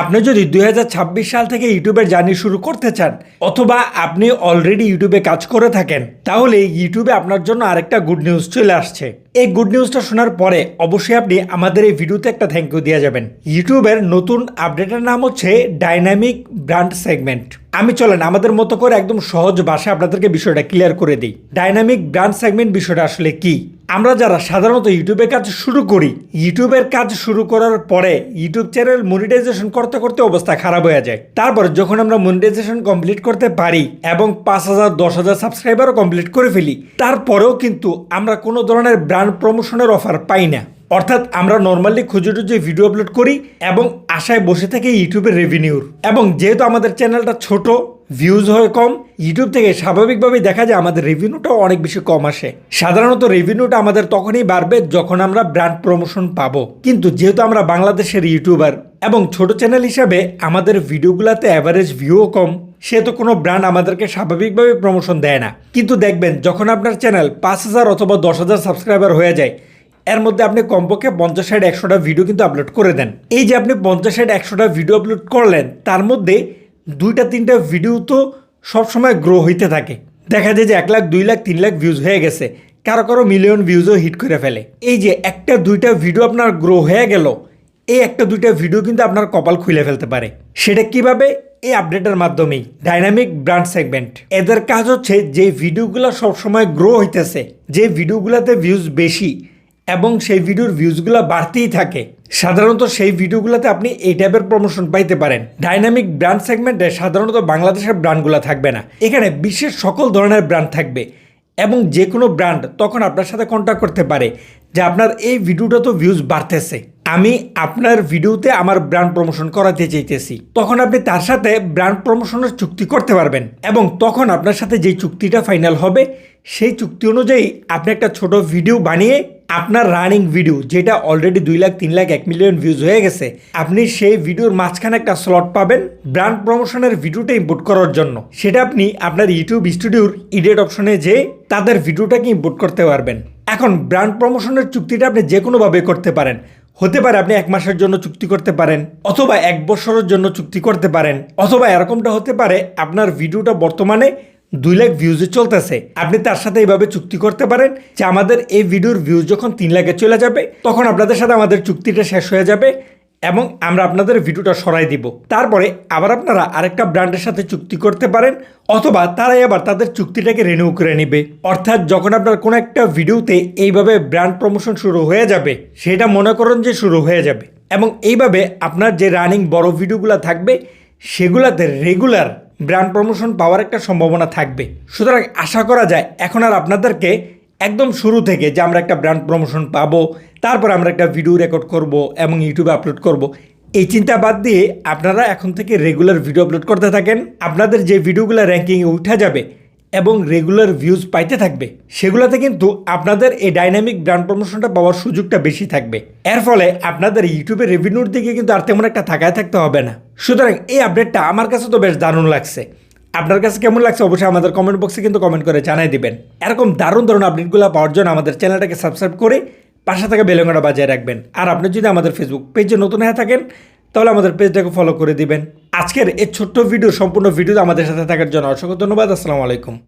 আপনি যদি দুই হাজার ছাব্বিশ সাল থেকে ইউটিউবের জার্নি শুরু করতে চান, অথবা আপনি অলরেডি ইউটিউবে কাজ করে থাকেন, তাহলে ইউটিউবে আপনার জন্য আরেকটা গুড নিউজ চলে আসছে। এই গুড নিউজটা শোনার পরে অবশ্যই আপনি আমাদের এই ভিডিওতে একটা থ্যাংক ইউ দিয়ে যাবেন। ইউটিউবের নতুন আপডেটের নাম হচ্ছে ডাইনামিক ব্র্যান্ড সেগমেন্ট আমি চলেন, আমাদের মতো করে একদম সহজ ভাষায় আপনাদেরকে বিষয়টা ক্লিয়ার করে দিই। ডাইনামিক ব্র্যান্ড সেগমেন্ট বিষয়টা আসলে কি? আমরা যারা সাধারণত ইউটিউবে কাজ শুরু করি ইউটিউবের কাজ শুরু করার পরে ইউটিউব চ্যানেল মনিটাইজেশন করতে করতে অবস্থা খারাপ হয়ে যায়। তারপর যখন আমরা মনিটাইজেশন কমপ্লিট করতে পারি এবং পাঁচ হাজার, দশ হাজার সাবস্ক্রাইবারও কমপ্লিট করে ফেলি, তারপরেও কিন্তু আমরা কোনো ধরনের ব্র্যান্ড প্রমোশনের অফার পাই না। অর্থাৎ আমরা নর্মালি খুঁজে টুজে ভিডিও আপলোড করি এবং আশায় বসে থাকি ইউটিউবের রেভিনিউর এবং যেহেতু আমাদের চ্যানেলটা ছোট ভিউজ হয় কম ইউটিউব থেকে স্বাভাবিকভাবেই দেখা যায় আমাদের রেভিনিউটাও অনেক বেশি কম আসে। সাধারণত রেভিনিউটা আমাদের তখনই বাড়বে যখন আমরা ব্র্যান্ড প্রমোশন পাবো। কিন্তু যেহেতু আমরা বাংলাদেশের ইউটিউবার এবং ছোট চ্যানেল হিসাবে আমাদের ভিডিওগুলোতে অ্যাভারেজ ভিউও কম সে তো কোনো ব্র্যান্ড আমাদেরকে স্বাভাবিকভাবে প্রমোশন দেয় না। কিন্তু দেখবেন, যখন আপনার চ্যানেল পাঁচ হাজার অথবা দশ হাজার সাবস্ক্রাইবার হয়ে যায় এর মধ্যে আপনি কমপক্ষে পঞ্চাশ ষাট, একশোটা ভিডিও কিন্তু আপলোড করে দেন। এই যে আপনি পঞ্চাশ ষাট, একশোটা ভিডিও আপলোড করলেন, তার মধ্যে দুইটা, তিনটা ভিডিও তো সবসময় গ্রো হইতে থাকে। দেখা যায় যে এক লাখ, দুই লাখ, তিন লাখ ভিউজ হয়ে গেছে। কারও কারও মিলিয়ন ভিউজও হিট করে ফেলে। এই যে একটা, দুইটা ভিডিও আপনার গ্রো হয়ে গেল, এই একটা, দুইটা ভিডিও কিন্তু আপনার কপাল খুলে ফেলতে পারে। সেটা কীভাবে? এই আপডেটের মাধ্যমেই। ডাইনামিক ব্র্যান্ড সেগমেন্ট এদের কাজ হচ্ছে যে ভিডিওগুলো সবসময় গ্রো হইতেছে, যে ভিডিওগুলোতে ভিউজ বেশি এবং সেই ভিডিওর ভিউজগুলো বাড়তেই থাকে। সাধারণত সেই ভিডিওগুলোতে আপনি এই টাইপের প্রমোশন পাইতে পারেন। ডাইনামিক ব্র্যান্ড সেগমেন্টে সাধারণত বাংলাদেশের ব্র্যান্ডগুলো থাকবে না। এখানে বিশ্বের সকল ধরনের ব্র্যান্ড থাকবে এবং যে কোনো ব্র্যান্ড তখন আপনার সাথে কন্ট্যাক্ট করতে পারে, যে আপনার এই ভিডিওটা তো ভিউজ বাড়তেছে। আমি আপনার ভিডিওতে আমার ব্র্যান্ড প্রমোশন করাতে চাইতেছি। তখন আপনি তার সাথে ব্র্যান্ড প্রমোশনের চুক্তি করতে পারবেন এবং তখন আপনার সাথে যেই চুক্তিটা ফাইনাল হবে, সেই চুক্তি অনুযায়ী আপনি একটা ছোট ভিডিও বানিয়ে আপনার রানিং ভিডিও যেটা অলরেডি দুই লাখ, তিন লাখ, এক মিলিয়ন ভিউজ হয়ে গেছে, আপনি সেই ভিডিওর মাঝখানে একটা স্লট পাবেন ব্র্যান্ড প্রমোশনের ভিডিওটা ইম্পোর্ট করার জন্য। সেটা আপনি আপনার ইউটিউব স্টুডিওর ইডিট অপশনে যেয়ে তাদের ভিডিওটাকে ইম্পোর্ট করতে পারবেন। এখন ব্র্যান্ড প্রমোশনের চুক্তিটা আপনি যে কোনোভাবে করতে পারেন। হতে পারে আপনি এক মাসের জন্য চুক্তি করতে পারেন, অথবা এক বছরের জন্য চুক্তি করতে পারেন, অথবা এরকমটা হতে পারে আপনার ভিডিওটা বর্তমানে দুই লাখ ভিউজে চলতেছে। আপনি তার সাথে এইভাবে চুক্তি করতে পারেন যে আমাদের এই ভিডিওর ভিউজ যখন তিন লাখে চলে যাবে, তখন আপনাদের সাথে আমাদের চুক্তিটা শেষ হয়ে যাবে এবং আমরা আপনাদের ভিডিওটা সরাই দিব। তারপরে আবার আপনারা আরেকটা ব্র্যান্ডের সাথে চুক্তি করতে পারেন, অথবা তারাই আবার তাদের চুক্তিটাকে রিনিউ করে নেবে। অর্থাৎ যখন আপনার কোনো একটা ভিডিওতে এইভাবে ব্র্যান্ড প্রমোশন শুরু হয়ে যাবে, সেটা মনে করেন যে শুরু হয়ে যাবে। এবং এইভাবে আপনার যে রানিং বড় ভিডিওগুলো থাকবে, সেগুলাতে রেগুলার ব্র্যান্ড প্রমোশন পাওয়ার একটা সম্ভাবনা থাকবে। সুতরাং আশা করা যায় এখন আর আপনাদেরকে একদম শুরু থেকে যে আমরা একটা ব্র্যান্ড প্রমোশন পাবো, তারপর আমরা একটা ভিডিও রেকর্ড করব এবং ইউটিউবে আপলোড করব, এই চিন্তা বাদ দিয়ে আপনারা এখন থেকে রেগুলার ভিডিও আপলোড করতে থাকেন। আপনাদের যে ভিডিওগুলো র্যাঙ্কিংয়ে উঠা যাবে এবং রেগুলার ভিউজ পাইতে থাকবে। সেগুলোতে কিন্তু আপনাদের এই ডাইনামিক ব্র্যান্ড প্রমোশনটা পাওয়ার সুযোগটা বেশি থাকবে। এর ফলে আপনাদের ইউটিউবের রেভিনিউর দিকে কিন্তু আর তেমন একটা থাকায় থাকতে হবে না। সুতরাং এই আপডেটটা আমার কাছে তো বেশ দারুণ লাগছে। আপনার কাছে কেমন লাগছে অবশ্যই আমাদের কমেন্ট বক্সে কিন্তু কমেন্ট করে জানাই দিবেন। এরকম দারুণ দারুণ আপডেটগুলো পাওয়ার জন্য আমাদের চ্যানেলটাকে সাবস্ক্রাইব করে পাশে থাকা বেলঙ্গাটা বাজায় রাখবেন। আর আপনি যদি আমাদের ফেসবুক পেজে নতুন হয়ে থাকেন তাহলে আমাদের পেজটাকে ফলো করে দিবেন। আজকের এই ছোট্ট ভিডিও সম্পূর্ণ ভিডিও আমাদের সাথে থাকার জন্য অসংখ্য ধন্যবাদ। আসসালামু আলাইকুম।